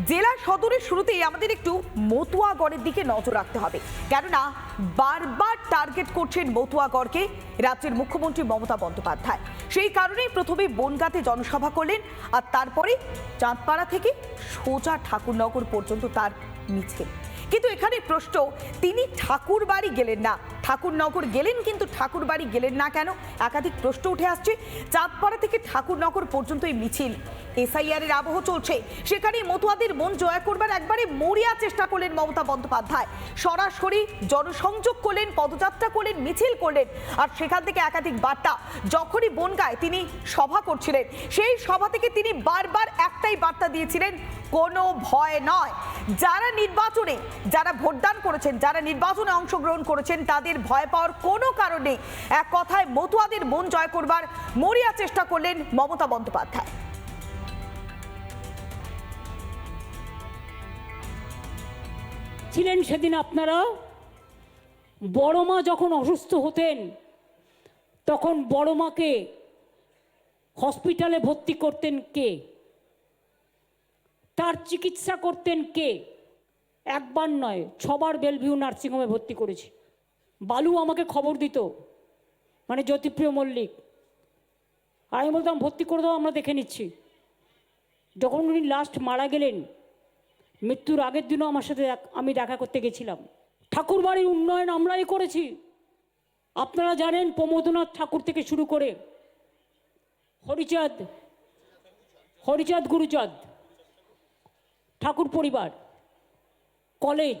জেলা সদরের শুরুতেই আমাদের একটু মতুয়াগড়ের দিকে নজর রাখতে হবে। কেননা, বারবার টার্গেট করছেন মতুয়াগড়কে রাজ্যের মুখ্যমন্ত্রী মমতা বন্দ্যোপাধ্যায়। সেই কারণেই প্রথমে বনগাঁতে জনসভা করলেন আর তারপরে চাঁদপাড়া থেকে সোজা ঠাকুরনগর পর্যন্ত তার মিছিল কিন্তু এখানে প্রশ্ন, তিনি ঠাকুর বাড়ি গেলেন না ঠাকুরনগর গেলেন, কিন্তু ঠাকুর বাড়ি গেলেন না কেন? একাধিক প্রশ্ন উঠে আসছে। চাঁদপাড়া থেকে ঠাকুরনগর পর্যন্ত এই মিছিল। এসআইআর এর আবহ চলছে। সেখানে মতুয়াদের মন জয় করবার একবারে মরিয়া চেষ্টা করলেন মমতা বন্দ্যোপাধ্যায়। সরাসরি জনসংযোগ করলেন, পদযাত্রা করলেন, মিছিল করলেন, আর সেখান থেকে একাধিক বার্তা। যখনই বনগায় তিনি সভা করছিলেন, সেই সভা থেকে তিনি বারবার একটাই বার্তা দিয়েছিলেন, কোনো ভয় নয়। যারা নির্বাচনে, যারা ভোটদান করেছেন, যারা নির্বাচনে অংশগ্রহণ করেছেন, তাদের ভয় পাওয়ার কোনো কারণ নেই। এক কথায় মতুয়াদের মন জয় করবার মরিয়া চেষ্টা করলেন মমতা বন্দ্যোপাধ্যায়। ছিলেন সেদিন আপনারা? বড় মা যখন অসুস্থ হতেন, তখন বড় মাকে হসপিটালে ভর্তি করতেন কে? তার চিকিৎসা করতেন কে? একবার নয়, ছবার বেলভিউ নার্সিংহোমে ভর্তি করেছি। বালু আমাকে খবর দিত মানে জ্যোতিপ্রিয় মল্লিক। আর আমি বলতাম, ভর্তি করে দাও, আমরা দেখে নিচ্ছি। যখন উনি লাস্ট মারা গেলেন, মৃত্যুর আগের দিনও আমার সাথে আমি দেখা করতে গেছিলাম। ঠাকুর বাড়ির উন্নয়ন আমরাই করেছি। আপনারা জানেন, প্রমোদনাথ ঠাকুর থেকে শুরু করে হরিচাঁদ হরিচাঁদ গুরুচাঁদ, ঠাকুর পরিবার, কলেজ